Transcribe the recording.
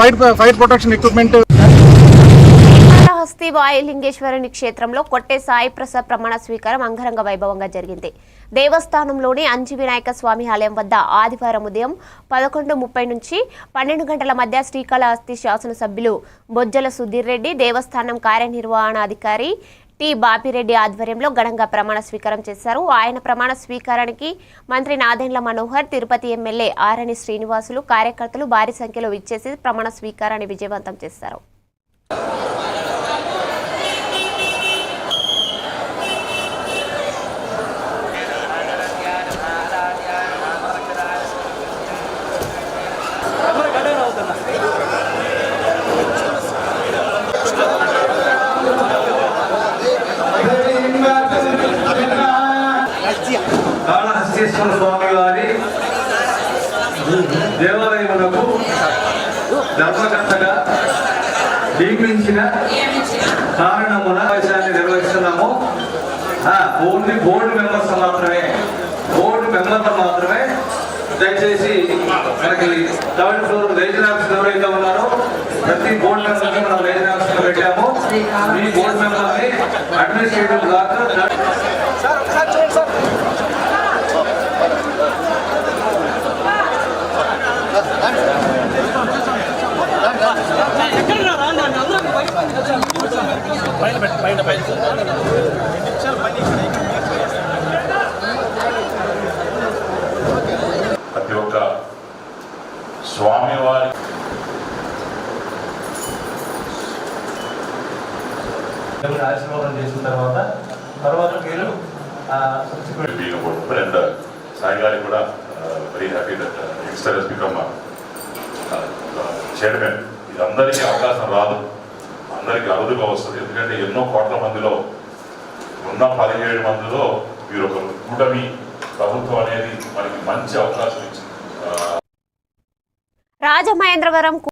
Fire fire protection equipment. Kalahasti వాయులింగేశ్వరుని క్షేత్రంలో కొట్టే సాయి ప్రసాద్ ప్రమాణ స్వీకారం అంగరంగ వైభవంగా జరిగింది. దేవస్థానంలోని అంజి వినాయక స్వామి ఆలయం వద్ద ఆదివారం ఉదయం పదకొండు ముప్పై నుంచి పన్నెండు గంటల మధ్య శ్రీకాళహస్తి శాసనసభ్యులు బొజ్జల సుధీర్ రెడ్డి దేవస్థానం కార్యనిర్వహణాధికారి టి బాపిరెడ్డి ఆధ్వర్యంలో ఘనంగా ప్రమాణ స్వీకారం చేశారు. ఆయన ప్రమాణ స్వీకారానికి మంత్రి నాదెండ్ల మనోహర్ తిరుపతి ఎమ్మెల్యే ఆరణి శ్రీనివాసులు కార్యకర్తలు భారీ సంఖ్యలో విచ్చేసి ప్రమాణ స్వీకారాన్ని విజయవంతం చేశారు. కాళహస్తీశ్వర స్వామి గారి దేవాలయములకు ధర్మకర్తగా నియమించిన కారణమున విషయాన్ని నిర్వహిస్తున్నాము. ఓన్లీ బోర్డు మెంబర్స్ మాత్రమే. బోర్డు మెంబర్లు మాత్రమే. దయచేసి మనకి థర్డ్ ఫ్లోర్ రేజన్ ఆఫీస్ ఎవరైతే ఉన్నారో ప్రతి బోర్డు మెంబర్కి మనం రేజన్ పెట్టాము. మీ బోర్డు మెంబర్ని అడ్మినిస్ట్రేటివ్ బ్లాక్ ప్రతి ఒక్క స్వామివారి ఆశీర్వాదం చేసిన తర్వాత తర్వాత మీరు uh, Sai Gari కూడా very happy that youngster become chairman ఇది అందరికీ అవకాశం రాదు. అందరికీ అరుదుగా వస్తుంది. ఎందుకంటే ఎన్నో కోట్ల మందిలో ఉన్న పదిహేడు మందిలో మీరు ఒక కూటమి ప్రభుత్వం అనేది మనకి మంచి అవకాశం ఇచ్చింది. రాజమహేంద్రవరం